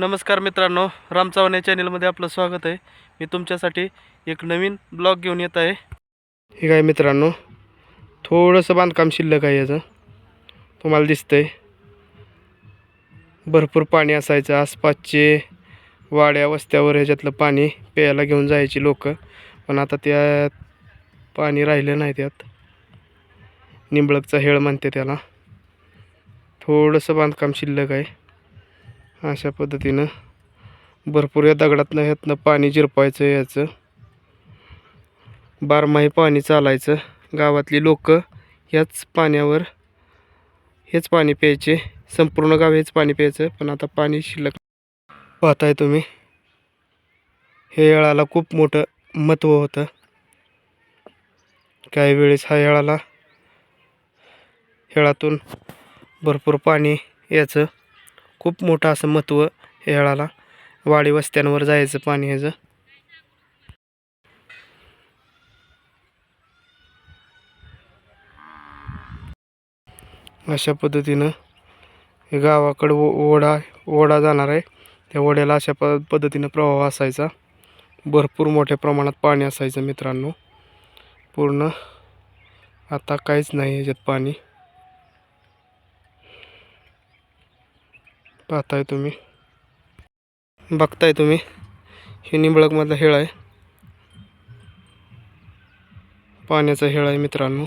नमस्कार मित्रांनो राम या चॅनलमध्ये आपलं स्वागत आहे. मी तुमच्यासाठी एक नवीन ब्लॉग घेऊन येत आहे. हे काय मित्रांनो थोडंसं बांधकाम शिल्लक आहे याचं. तुम्हाला दिसतंय. भरपूर पाणी असायचं आसपासचे वाड्या वस्त्यावर ह्याच्यातलं पाणी प्यायला घेऊन जायची लोक. पण आता त्यात पाणी राहिलं नाही त्यात. निंबळकचा हेळ म्हणते त्याला. थोडंसं बांधकाम शिल्लक आहे. अशा पद्धतीनं भरपूर या दगडातनं ह्यातनं पाणी जिरपायचं याचं बारमाही पाणी चालायचं. गावातली लोक ह्याच पाण्यावर हेच पाणी प्यायचे. संपूर्ण गाव हेच पाणी प्यायचं पण आता पाणी शिल्लक पाहताय तुम्ही. हे येळाला खूप मोठं महत्त्व होतं. काही वेळेस हा येळाला हेळातून भरपूर पाणी याचं खूप मोठं असं महत्त्व हेळाला वाडी वस्त्यांवर जायचं पाणी ह्याचं. अशा पद्धतीनं हे गावाकडं ओ ओढा ओढा जाणार आहे. त्या ओढ्याला अशा प पद्धतीनं प्रवाह असायचा. भरपूर मोठ्या प्रमाणात पाणी असायचं मित्रांनो. पूर्ण आता काहीच नाही ह्याच्यात पाणी. पाहताय तुम्ही. बघताय तुम्ही. हे निंबळकमधला हेळ आहे. पाण्याचा हेळ आहे मित्रांनो.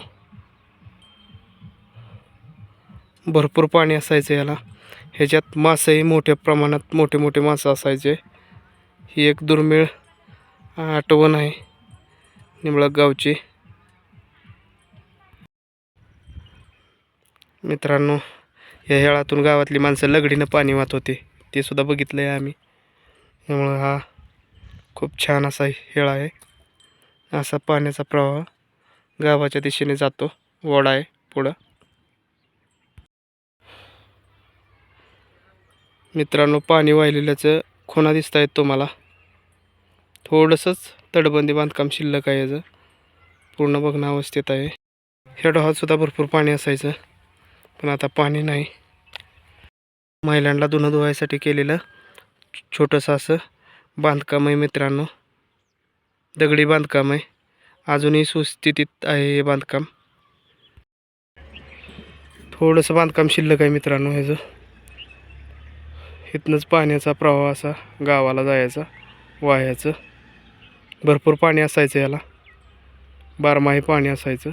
भरपूर पाणी असायचं याला. ह्याच्यात मासेही मोठ्या प्रमाणात मोठे मोठे मासे असायचे. ही एक दुर्मिळ आठवण आहे निंबळक गावची. मित्रांनो या हेळातून गावातली माणसं लगडीनं पाणी वाहत होते. ते सुद्धा बघितलं आहे आम्ही. त्यामुळं हा खूप छान असा हेळा आहे. असा पाण्याचा प्रवाह गावाच्या दिशेने जातो. वडा आहे पुढं. मित्रांनो पाणी वाहिलेल्याचं खुणा दिसत आहेत तुम्हाला. थोडंसंच तटबंदी बांधकाम शिल्लक आहे याचं. पूर्ण बघणं अवस्थेत आहे ह्या भरपूर पाणी असायचं. पण आता पाणी नाही. महिलांना धुणं धुवायसाठी केलेलं छोटंसं असं बांधकाम आहे मित्रांनो. दगडी बांधकाम आहे अजूनही सुस्थितीत आहे हे बांधकाम. थोडंसं बांधकाम शिल्लक आहे मित्रांनो ह्याचं. इथनंच पाण्याचा प्रवाह असा गावाला जायचा वाह्याचं. भरपूर पाणी असायचं याला. बारमाही पाणी असायचं.